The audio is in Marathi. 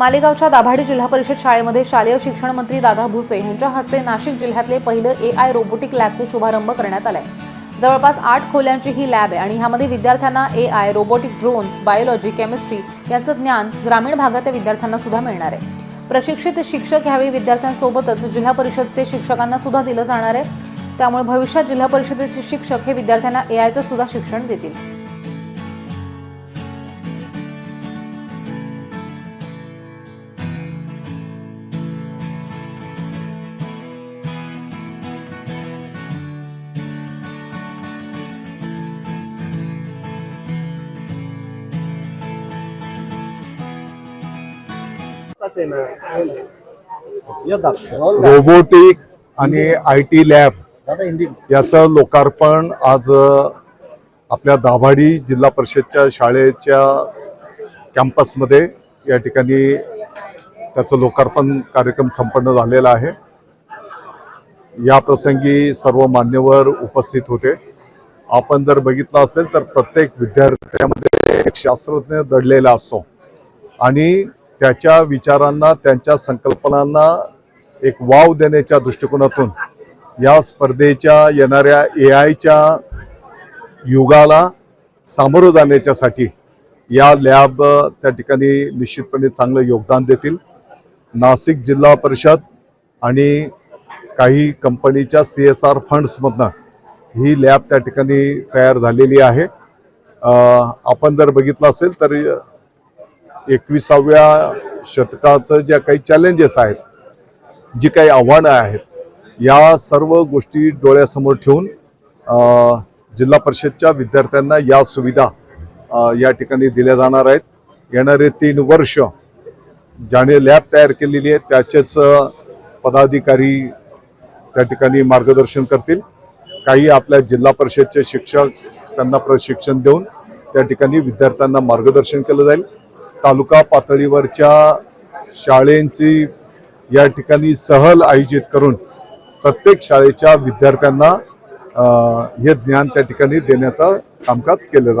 मालेगावच्या दाभाडी जिल्हा परिषद शाळेमध्ये शालेय शिक्षण मंत्री दादा भुसे यांच्या हस्ते नाशिक जिल्ह्यातले पहिलं ए आय रोबोटिक लॅबचा शुभारंभ करण्यात आलाय. जवळपास आठ खोल्यांची ही लॅब आहे आणि ह्यामध्ये विद्यार्थ्यांना A I robotic drone biology chemistry यांचं ज्ञान ग्रामीण भागातल्या विद्यार्थ्यांना सुद्धा मिळणार आहे. प्रशिक्षित शिक्षक ह्यावेळी विद्यार्थ्यांसोबतच जिल्हा परिषदचे शिक्षकांना सुद्धा दिलं जाणार आहे. त्यामुळे भविष्यात जिल्हा परिषदेचे शिक्षक हे विद्यार्थ्यांना ए आयचं सुद्धा शिक्षण देतील. रोबोटिक आणि आय टी लॅब याचं लोकार्पण आज आपल्या दाभाडी जिल्हा परिषदच्या शाळेच्या कॅम्पसमध्ये या ठिकाणी त्याचं लोकार्पण कार्यक्रम संपन्न झालेला आहे. या प्रसंगी सर्व मान्यवर उपस्थित होते. आपण जर बघितलं असेल तर प्रत्येक विद्यार्थ्यामध्ये एक शास्त्रज्ञ दडलेला असतो. आणि त्याच्या विचारांना त्यांच्या संकल्पनांना एक वाव देण्याच्या दृष्टिकोनातून या स्पर्धेच्या येणाऱ्या ए आयच्या युगाला सामोरं जाण्याच्यासाठी या लॅब त्या ठिकाणी निश्चितपणे चांगलं योगदान देतील. नाशिक जिल्हा परिषद आणि काही कंपनीच्या सी एस आर फंड्समधनं ही लॅब त्या ठिकाणी तयार झालेली आहे. आपण जर बघितलं असेल तर एकविसाव्या शतकाचं ज्या काही चॅलेंजेस आहेत जी काही आव्हानं आहेत या सर्व गोष्टी डोळ्यासमोर ठेवून जिल्हा परिषदच्या विद्यार्थ्यांना या सुविधा या ठिकाणी दिल्या जाणार आहेत. येणारे तीन वर्ष ज्याने लॅब तयार केलेली आहे त्याचेच पदाधिकारी त्या ठिकाणी मार्गदर्शन करतील. काही आपल्या जिल्हा परिषदचे शिक्षक त्यांना प्रशिक्षण देऊन त्या ठिकाणी विद्यार्थ्यांना मार्गदर्शन केलं जाईल. तालुका पातळीवरच्या शाळेंची या ठिकाणी सहल आयोजित करून प्रत्येक शाळेच्या विद्यार्थ्यांना हे ज्ञान त्या ठिकाणी देण्याचं कामकाज केलं